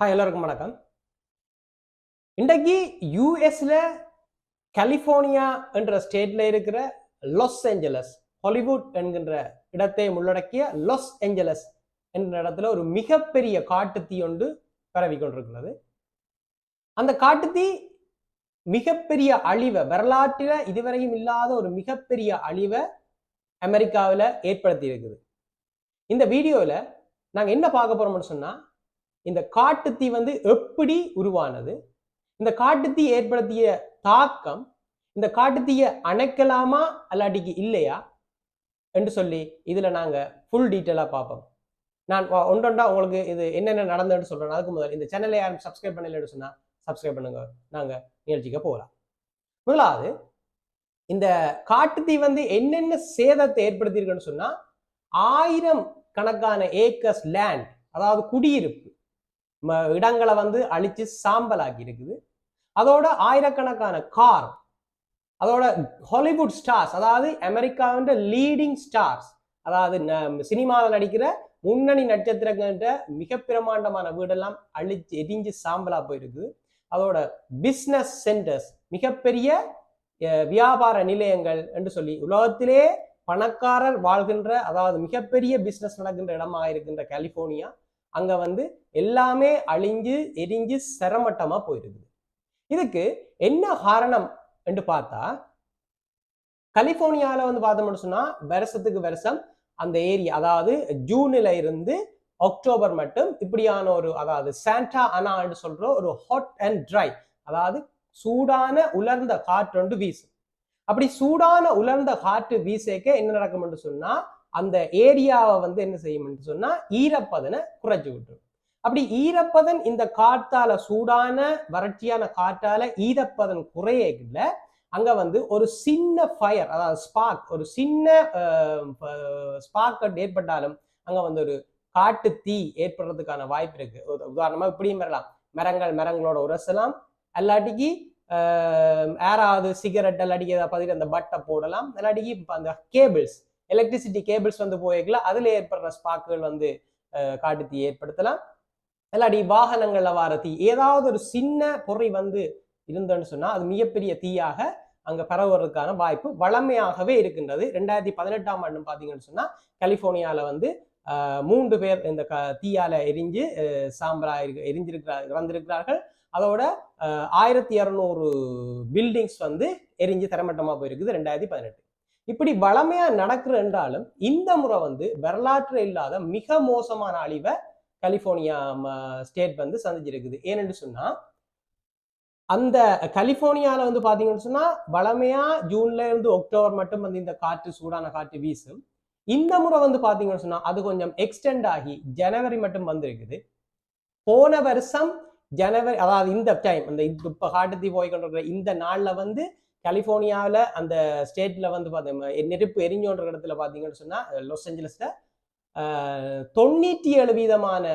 Hi எல்லாருக்கும் வணக்கம். இன்றைக்கு யூஎஸில் கலிஃபோர்னியா என்ற ஸ்டேட்டில் இருக்கிற லாஸ் ஏஞ்சலஸ் ஹாலிவுட் என்கின்ற இடத்தை உள்ளடக்கிய லாஸ் ஏஞ்சலஸ் என்ற இடத்துல ஒரு மிகப்பெரிய காட்டுத்தீ ஒன்று பரவி கொண்டிருக்கிறது. அந்த காட்டுத்தீ மிகப்பெரிய அழிவை வரலாற்றில் இதுவரையும் இல்லாத ஒரு மிகப்பெரிய அழிவை அமெரிக்காவில் ஏற்படுத்தி இருக்குது. இந்த வீடியோவில் நாங்கள் என்ன பார்க்க போகிறோம்னு சொன்னால் இந்த காட்டுத்தீ வந்து எப்படி உருவானது? இந்த காட்டுத்தீ ஏற்படுத்திய தாக்கம் இந்த காட்டுத்தீயை அணைக்கலாமா அல்லாட்டிக்கு இல்லையா? என்று சொல்லி இதில் நாங்கள் ஃபுல் டீட்டெயிலாக பார்ப்போம். நான் ஒன்றொன்றா உங்களுக்கு இது என்னென்ன நடந்ததுன்னு சொல்கிறேன் அதுக்கு முதல் இந்த சேனலை யாரும் சப்ஸ்கிரைப் பண்ணலன்னு சொன்னால் சப்ஸ்கிரைப் பண்ணுங்க. நாங்கள் நிகழ்ச்சிக்கு போகலாம். முதலாவது இந்த காட்டுத்தீ வந்து என்னென்ன சேதத்தை ஏற்படுத்தியிருக்குன்னு சொன்னால் ஆயிரம் கணக்கான ஏக்கர்ஸ் லேண்ட் அதாவது குடியிருப்பு இடங்களை வந்து அழிச்சு சாம்பலாக்கி இருக்குது. அதோட ஆயிரக்கணக்கான கார் அதோட ஹாலிவுட் ஸ்டார்ஸ் அதாவது அமெரிக்காவின் லீடிங் ஸ்டார்ஸ் அதாவது சினிமாவில் நடிக்கிற முன்னணி நட்சத்திரங்கள்ட்ட மிக பிரமாண்டமான வீடெல்லாம் அழிச்சு எரிஞ்சு சாம்பலா போயிருக்குது அதோட பிஸ்னஸ் சென்டர்ஸ் மிகப்பெரிய அஹ், வியாபார நிலையங்கள் என்று சொல்லி உலகத்திலே பணக்காரர் வாழ்கின்ற அதாவது மிகப்பெரிய பிஸ்னஸ் நடக்கின்ற இடமாக இருக்கின்ற கலிபோர்னியா அங்க வந்து எல்லாமே அழிஞ்சு எரிஞ்சு சிரமட்டமா போயிருக்குது. இதுக்கு என்ன காரணம் என்று பார்த்தா கலிபோர்னியால வந்து பார்த்தோம்னு சொன்னா வருஷத்துக்கு வருஷம் அந்த ஏரியா அதாவது ஜூன்ல இருந்து அக்டோபர் மட்டும் இப்படியான ஒரு அதாவது சாண்டா அனான்னு சொல்ற ஒரு ஹாட் அண்ட் ட்ரை அதாவது சூடான உலர்ந்த காற்று ஒன்று வீசும். அப்படி சூடான உலர்ந்த காற்று வீசேக்க என்ன நடக்கும்னு சொன்னா அந்த ஏரியாவை வந்து என்ன செய்யும்னு சொன்னா ஈரப்பதனை குறைச்சு விட்டுரும். அப்படி ஈரப்பதன் இந்த காற்றால சூடான வறட்சியான காற்றால ஈரப்பதன் குறையல அங்க வந்து ஒரு சின்ன ஃபயர் அதாவது ஸ்பார்க் ஒரு சின்ன ஸ்பார்க் ஏற்பட்டாலும் அங்க வந்து ஒரு காட்டு தீ ஏற்படுறதுக்கான வாய்ப்பு இருக்கு. உதாரணமா இப்படியும் வரலாம் மரங்கள் மரங்களோட உரசலாம். அல்லாட்டிக்கு ஆஹ், யாராவது சிகரெட் அல்லாட்டிக்கு ஏதாவது பதில் அந்த பட்டை போடலாம். அல்லாட்டிக்கு அந்த கேபிள்ஸ் எலக்ட்ரிசிட்டி கேபிள்ஸ் வந்து போய்க்கல அதில் ஏற்படுற ஸ்பாக்குகள் வந்து காட்டு தீ ஏற்படுத்தலாம். இல்லாடி வாகனங்களில் வார தீ ஏதாவது ஒரு சின்ன பொறி வந்து இருந்தேன்னு சொன்னால் அது மிகப்பெரிய தீயாக அங்கே பரவுவதற்கான வாய்ப்பு வளமையாகவே இருக்கின்றது. ரெண்டாயிரத்தி பதினெட்டாம் ஆண்டு பார்த்தீங்கன்னு சொன்னால் கலிஃபோர்னியாவில் வந்து மூன்று பேர் இந்த க தீயால எரிஞ்சு ஆஹ், சாம்பலா இருக்கு எரிஞ்சிருக்கிறார் இறந்திருக்கிறார்கள். அதோட ஆயிரத்தி இரநூறு பில்டிங்ஸ் வந்து எரிஞ்சு தரமட்டமாக போயிருக்குது ரெண்டாயிரத்தி பதினெட்டு. இப்படி வளமையா நடக்கிற என்றாலும் இந்த முறை வந்து வரலாற்று இல்லாத மிக மோசமான அழிவை கலிபோர்னியா ஸ்டேட் வந்து சந்திச்சிருக்குது. ஏனென்று சொன்னா அந்த கலிபோர்னியால வந்து பாத்தீங்கன்னு சொன்னா வளமையா ஜூன்ல இருந்து அக்டோபர் மட்டும் வந்து இந்த காற்று சூடான காற்று வீசும். இந்த முறை வந்து பாத்தீங்கன்னு சொன்னா அது கொஞ்சம் எக்ஸ்டெண்ட் ஆகி ஜனவரி மட்டும் வந்திருக்குது. போன வருஷம் ஜனவரி அதாவது இந்த டைம் அந்த இப்ப காட்டுத்தீ போய் கொண்டிருக்கிற இந்த நாள்ல வந்து கலிபோர்னியாவில் அந்த ஸ்டேட்டில் வந்து பார்த்தீங்க நெருப்பு எரிஞ்சோன்ற இடத்துல பார்த்தீங்கன்னு சொன்னால் லாஸ் ஏஞ்சலஸில் தொண்ணூற்றி ஏழு வீதமான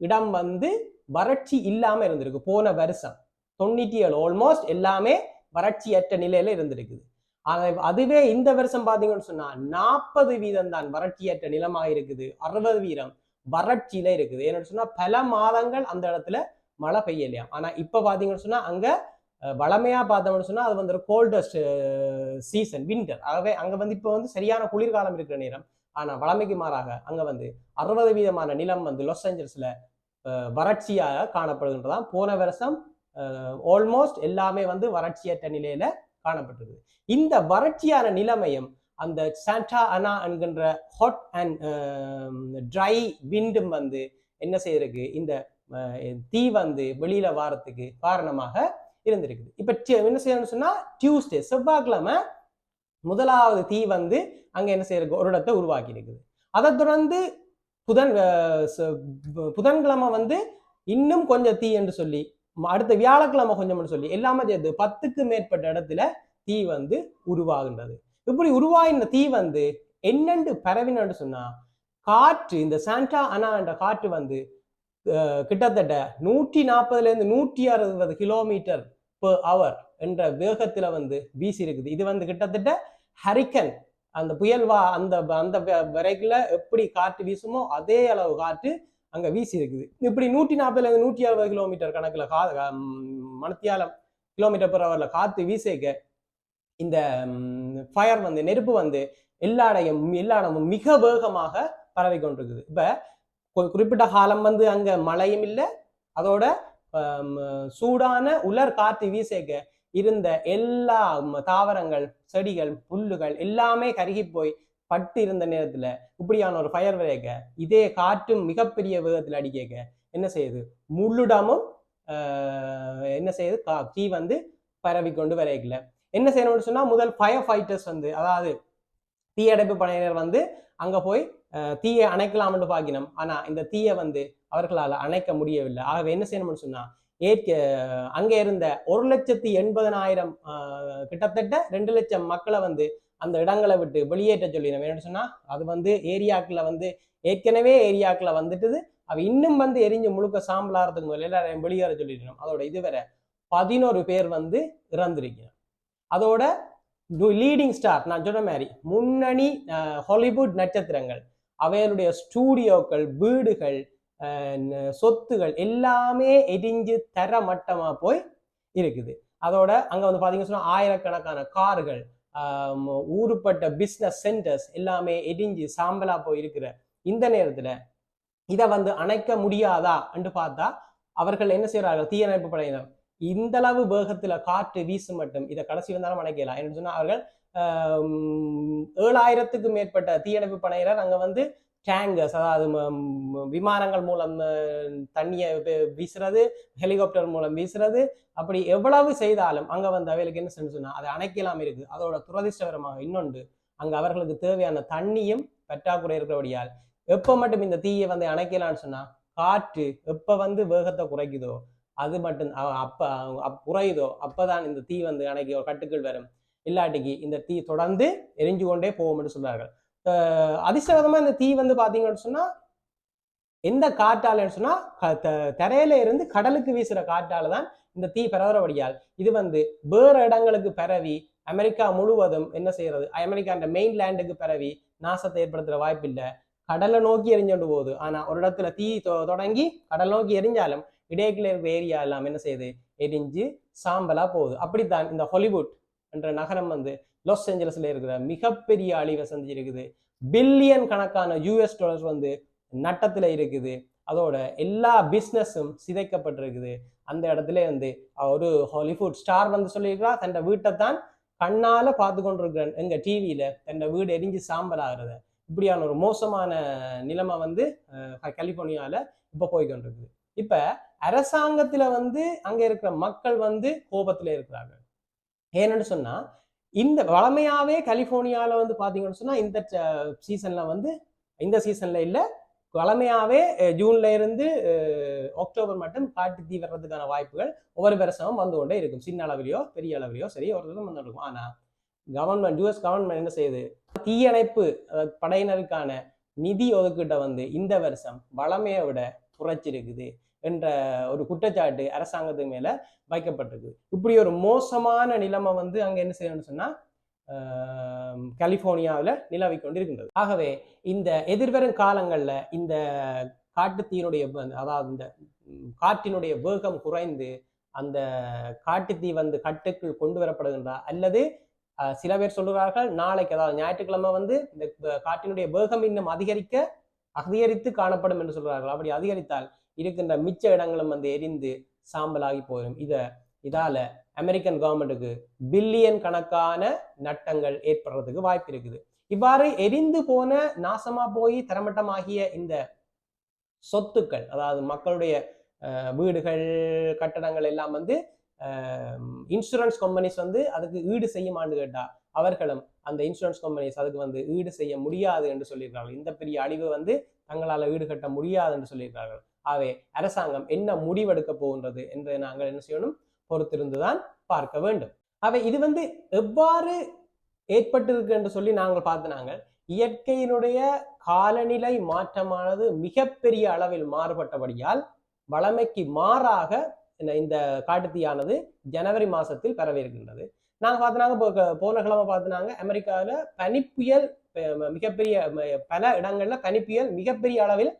இடம் வந்து வறட்சி இல்லாமல் இருந்திருக்கு போன வருஷம். தொண்ணூற்றி ஏழு ஆல்மோஸ்ட் எல்லாமே வறட்சியற்ற நிலையில இருந்திருக்குது. ஆனா- அதுவே இந்த வருஷம் பார்த்தீங்கன்னு சொன்னால் நாற்பது வீதம் தான் வறட்சியற்ற நிலமாக இருக்குது அறுபது வீதம் வறட்சியில இருக்குது. ஏன்னு சொன்னால் பல மாதங்கள் அந்த இடத்துல மழை பெய்யலையாம். ஆனால் இப்போ பார்த்தீங்கன்னு சொன்னால் அங்கே வளமையாக பார்த்தோம்னு சொன்னால் அது வந்து ஒரு கோல்டஸ்ட் சீசன் வின்டர் ஆகவே அங்கே வந்து இப்போ வந்து சரியான குளிர்காலம் இருக்கிற நேரம். ஆனால் வளமைக்கு மாறாக அங்கே வந்து அறுபது வீதமான நிலம் வந்து லாஸ் ஏஞ்சல்ஸில் வறட்சியாக காணப்படுகின்றதான் போன வருஷம் ஆல்மோஸ்ட் எல்லாமே வந்து வறட்சியற்ற நிலையில காணப்பட்டிருக்கு இந்த வறட்சியான நிலைமையும் அந்த சாண்டா அனா என்கின்ற ஹாட் அண்ட் ட்ரை விண்டும் வந்து என்ன செய்யறதுக்கு இந்த தீ வந்து வெளியில வாரத்துக்கு காரணமாக இருந்திருக்குது. இப்போ என்ன செய்யணும்னு சொன்னால் டியூஸ்டே செவ்வாய்க்கிழமை முதலாவது தீ வந்து அங்கே என்ன செய்யறதுக்கு ஒரு இடத்தை உருவாக்கி இருக்குது அதை தொடர்ந்து புதன் புதன்கிழமை வந்து இன்னும் கொஞ்சம் தீ என்று சொல்லி அடுத்த வியாழக்கிழமை கொஞ்சம்னு சொல்லி எல்லாமே சேர்த்து பத்துக்கு மேற்பட்ட இடத்துல தீ வந்து உருவாகின்றது. இப்படி உருவாகின்ற தீ வந்து என்னென்று பரவினு சொன்னா காற்று இந்த சாண்டா அனா என்ற காற்று வந்து கிட்டத்தட்ட நூற்றி நாற்பதுல இருந்து நூற்றி அறுபது கிலோமீட்டர் per அவர் என்ற வேகத்தில் வந்து வீசி இருக்குது. இது வந்து கிட்டத்தட்ட ஹரிக்கன் அந்த புயல் வா அந்த அந்த வரைக்குல எப்படி காற்று வீசுமோ அதே அளவு காற்று அங்கே வீசி இருக்குது. இப்படி நூற்றி நாற்பதுலேருந்து நூற்றி அறுபது கிலோமீட்டர் கணக்கில் கா மணத்தியாலம் கிலோமீட்டர் பெர் ஹவர்ல காற்று வீசேக்க இந்த ஃபயர் வந்து நெருப்பு வந்து எல்லா இடையும் எல்லா இடமும் மிக வேகமாக பரவி கொண்டிருக்குது இப்போ குறிப்பிட்ட காலம் வந்து அங்கே மழையும் இல்லை அதோட சூடான உலர் காற்று வீசேக்க இருந்த எல்லா தாவரங்கள் செடிகள் புல்லுகள் எல்லாமே கருகி போய் பட்டு இருந்த நேரத்துல இப்படியான ஒரு ஃபயர் விரைக்க இதே காற்றும் மிகப்பெரிய வேகத்தில் அடிக்க என்ன செய்யுது? முள்ளுடமும் என்ன செய்யுது? கா- தீ வந்து பரவி கொண்டு வரைக்கல என்ன செய்யணும்னு சொன்னா முதல் ஃபயர் ஃபைட்டர்ஸ் வந்து அதாவது தீயடைப்பு படையினர் வந்து அங்க போய் தீயை அணைக்கலாம்னு பாக்கினோம். ஆனா இந்த தீயை வந்து அவர்களால் அணைக்க முடியவில்லை. ஆகவே என்ன செய்யணும்னு சொன்னா ஏற்க அங்கே இருந்த ஒரு லட்சத்தி எண்பதனாயிரம் கிட்டத்தட்ட ரெண்டு லட்சம் மக்களை வந்து அந்த இடங்களை விட்டு வெளியேற்ற சொல்லினோம். என்னன்னு சொன்னா அது வந்து ஏரியாக்கில் வந்து ஏற்கனவே ஏரியாக்கில் வந்துட்டுது. அவ இன்னும் வந்து எரிஞ்சு முழுக்க சாம்பலாகிறதுக்கு முதல்ல எல்லாரையும் வெளியேற சொல்லிடணும் அதோட இதுவரை பதினோரு பேர் வந்து இறந்திருக்கணும் அதோட லீடிங் ஸ்டார் நான் சொன்ன மாதிரி முன்னணி ஹாலிவுட் நட்சத்திரங்கள். அவைகளுடைய ஸ்டூடியோக்கள் வீடுகள் அஹ், சொத்துகள் எல்லாமே எரிஞ்சு தரமட்டமா போய் இருக்குது. அதோட அங்க வந்து பாத்தீங்கன்னா சொன்னா ஆயிரக்கணக்கான கார்கள் ஊருப்பட்ட பிஸ்னஸ் சென்டர்ஸ் எல்லாமே எரிஞ்சு சாம்பலா போய் இருக்கிற இந்த நேரத்துல இதை வந்து அணைக்க முடியாதா என்று பார்த்தா அவர்கள் என்ன செய்யறார்கள் தீயணைப்பு படையினர். இந்த அளவு வேகத்துல காற்று வீசு மட்டும் இதை கடைசி வந்தாலும் அணைக்கலாம் என்று சொன்னா அவர்கள் ஏழாயிரத்துக்கும் மேற்பட்ட தீயணைப்பு படையினர் அங்கே வந்து டேங்கர்ஸ் அதாவது விமானங்கள் மூலம் தண்ணியை வீசுறது ஹெலிகாப்டர் மூலம் வீசுறது அப்படி எவ்வளவு செய்தாலும் அங்கே வந்து அவைகளுக்கு என்ன செய்யணும் சொன்னா அதை அணைக்கலாம் இருக்கு. அதோட துரதிர்ஷ்டகரமாக இன்னொன்று அங்கே அவர்களுக்கு தேவையான தண்ணியும் பற்றாக்குறை இருக்கிறபடியால் எப்போ மட்டும் இந்த தீயை வந்து அணைக்கலாம்னு சொன்னால் காற்று எப்போ வந்து வேகத்தை குறைக்குதோ அது மட்டும் அப்போ அப் குறையுதோ அப்போதான் இந்த தீ வந்து அணைக்க கட்டுக்கள் கட்டுக்குள் வரும். இல்லாட்டிக்கு இந்த தீ தொடர்ந்து எரிஞ்சு கொண்டே போகும் என்று சொல்றார்கள். அஹ் இந்த தீ வந்து பாத்தீங்கன்னு சொன்னா எந்த காற்றாலன்னு சொன்னா க- த- தரையில இருந்து கடலுக்கு வீசுற காற்றால தான் இந்த தீ பரவுறபடியால் இது வந்து வேறு இடங்களுக்கு பரவி அமெரிக்கா முழுவதும் என்ன செய்யறது? அமெரிக்கா மெயின் லேண்டுக்கு பரவி நாசத்தை ஏற்படுத்துற வாய்ப்பு இல்லை. கடலை நோக்கி எரிஞ்சோண்டு போகுது. ஆனா ஒரு இடத்துல தீ தொ- தொடங்கி கடல் நோக்கி எரிஞ்சாலும் இடையில இருக்கிற ஏரியா எல்லாம் என்ன செய்யுது? எரிஞ்சு சாம்பலா போகுது. அப்படித்தான் இந்த ஹாலிவுட் என்ற நகரம் வந்து லாஸ் ஏஞ்சலஸில் இருக்கிற மிகப்பெரிய அழிவை சந்திச்சிருக்குது. பில்லியன் கணக்கான யூஎஸ் டாலர்ஸ் வந்து நட்டத்தில் இருக்குது. அதோட எல்லா பிஸ்னஸும் சிதைக்கப்பட்டிருக்குது. அந்த இடத்துல வந்து ஒரு ஹாலிவுட் ஸ்டார் வந்து சொல்லியிருக்கிறா தன் வீட்டை தான் கண்ணால் பார்த்து கொண்டிருக்கிறேன் எங்கள் டிவியில் தன் வீடு எரிஞ்சு சாம்பல் ஆகிறத இப்படியான ஒரு மோசமான நிலைமை வந்து கலிஃபோர்னியாவில் இப்போ போய்கொண்டிருக்குது இப்போ அரசாங்கத்தில் வந்து அங்கே இருக்கிற மக்கள் வந்து கோபத்தில் இருக்கிறாங்க ஏன்னு சொன்னால் இந்த வளமையாகவே கலிஃபோர்னியாவில் வந்து பார்த்தீங்கன்னு சொன்னால் இந்த சீசனில் வந்து இந்த சீசனில் இல்லை வளமையாகவே ஜூன்ல இருந்து அக்டோபர் மட்டும் காட்டு தீ வர்றதுக்கான வாய்ப்புகள் ஒவ்வொரு வருஷமும் வந்து கொண்டே இருக்கும். சின்ன அளவிலையோ பெரிய அளவிலையோ சரி ஒரு விதம் வந்து இருக்கும். ஆனால் கவர்மெண்ட் யூஎஸ் கவர்மெண்ட் என்ன செய்யுது? தீயணைப்பு படையினருக்கான நிதி ஒதுக்கீட்டை வந்து இந்த வருஷம் வளமையை விட குறைச்சிருக்குது. என்ற ஒரு குற்றச்சாட்டு அரசாங்கத்துக்கு மேல வைக்கப்பட்டிருக்கு. இப்படி ஒரு மோசமான நிலைமை வந்து அங்க என்ன செய்யணும்னு சொன்னா ஆஹ், கலிபோர்னியாவில் நிலவி கொண்டிருக்கின்றது. ஆகவே இந்த எதிர்வரும் காலங்களில் இந்த காட்டுத்தீயினுடைய அதாவது இந்த காற்றினுடைய வேகம் குறைந்து அந்த காட்டுத்தீ வந்து கட்டுக்குள் கொண்டு வரப்படுகின்றா அல்லது சில பேர் சொல்லுகிறார்கள் நாளைக்கு அதாவது ஞாயிற்றுக்கிழமை வந்து இந்த காட்டினுடைய வேகம் இன்னும் அதிகரிக்க அதிகரித்து காணப்படும் என்று சொல்கிறார்கள் அப்படி அதிகரித்தால் இருக்கின்ற மிச்ச இடங்களும் வந்து எரிந்து சாம்பலாகி போயிடும் இதை இதால அமெரிக்கன் கவர்மெண்ட்டுக்கு பில்லியன் கணக்கான நட்டங்கள் ஏற்படுறதுக்கு வாய்ப்பு இருக்குது. இவ்வாறு எரிந்து போன நாசமா போய் தரமட்டமாகிய இந்த சொத்துக்கள் அதாவது மக்களுடைய வீடுகள் கட்டடங்கள் எல்லாம் வந்து இன்சூரன்ஸ் கம்பெனிஸ் வந்து அதுக்கு ஈடு செய்யுமான்னு கேட்டா அவர்களும் அந்த இன்சூரன்ஸ் கம்பெனிஸ் அதுக்கு வந்து ஈடு செய்ய முடியாது என்று சொல்லியிருக்கார்கள் இந்த பெரிய அழிவு வந்து தங்களால் ஈடுகட்ட முடியாது என்று சொல்லியிருக்கார்கள் ஆகவே அரசாங்கம் என்ன முடிவெடுக்க போகின்றது என்று நாங்கள் என்ன செய்யணும்? பொறுத்திருந்துதான் பார்க்க வேண்டும். அவை இது வந்து எவ்வாறு ஏற்பட்டிருக்கு என்று சொல்லி நாங்கள் பார்த்து இயற்கையினுடைய காலநிலை மாற்றமானது மிகப்பெரிய அளவில் மாறுபட்டபடியால் வளமைக்கு மாறாக இந்த- இந்த காட்டுத்தீயானது ஜனவரி மாசத்தில் பரவியிருக்கின்றது. நாங்கள் பார்த்தினாங்க போன கிழமை பார்த்தினாங்க அமெரிக்காவில் பனிப்புயல் மிகப்பெரிய பல இடங்கள்ல பனிப்புயல் மிகப்பெரிய அளவில்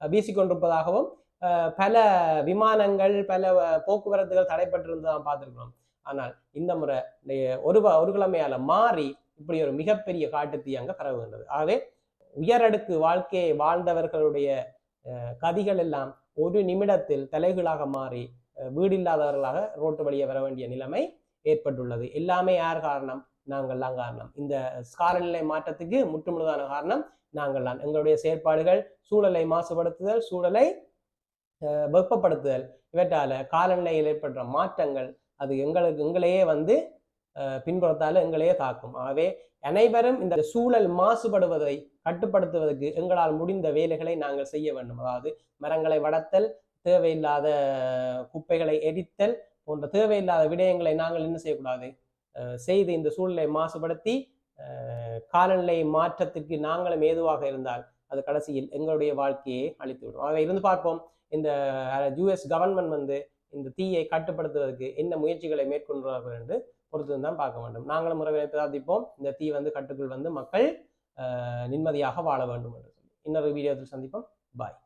வீசிக்கொண்டிருப்பதாகவும் பல விமானங்கள் பல போக்குவரத்துகள் தடைப்பட்டிருந்ததான் பார்த்துருக்கிறோம். ஆனால் இந்த முறை ஒரு ஒரு கிழமையால மாறி இப்படி ஒரு மிகப்பெரிய காட்டுத்தீ அங்க பரவுகின்றது. ஆகவே உயரடுக்கு வாழ்க்கையை வாழ்ந்தவர்களுடைய கதிகள் எல்லாம் ஒரு நிமிடத்தில் தலைகளாக மாறி வீடு வீடில்லாதவர்களாக ரோட்டு வழியே வர வேண்டிய நிலைமை ஏற்பட்டுள்ளது. எல்லாமே யார் காரணம்? நாங்கள்லாம் காரணம். இந்த காலநிலை மாற்றத்துக்கு முற்றுமுழுதான காரணம் நாங்கள் தான். எங்களுடைய செயற்பாடுகள் சூழலை மாசுபடுத்துதல் சூழலை வெப்பப்படுத்துதல். இவற்றால் காலநிலையில் ஏற்படுற மாற்றங்கள் அது எங்களுக்கு எங்களையே வந்து பின்புறத்தால் எங்களையே தாக்கும். ஆகவே அனைவரும் இந்த சூழல் மாசுபடுவதை கட்டுப்படுத்துவதற்கு எங்களால் முடிந்த வேலைகளை நாங்கள் செய்ய வேண்டும். அதாவது மரங்களை வளர்த்தல் தேவையில்லாத குப்பைகளை எரித்தல் போன்ற தேவையில்லாத விடயங்களை நாங்கள் என்ன செய்யக்கூடாது. செய்து இந்த சூழலை மாசுபடுத்தி காலநிலை மாற்றத்திற்கு நாங்களும் ஏதுவாக இருந்தால் அது கடைசியில் எங்களுடைய வாழ்க்கையை அழித்துவிடும். ஆக இருந்து பார்ப்போம். இந்த யூஎஸ் கவர்மெண்ட் வந்து இந்த தீயை கட்டுப்படுத்துவதற்கு என்ன முயற்சிகளை மேற்கொள்கிறார்கள் என்று பொறுத்து தான் பார்க்க வேண்டும். நாங்களும் முறைகளை பிரார்த்திப்போம். இந்த தீ வந்து கட்டுக்குள் வந்து மக்கள் நிம்மதியாக வாழ வேண்டும் என்று சொல்லி. இன்னொரு வீடியோவில் சந்திப்போம். பாய்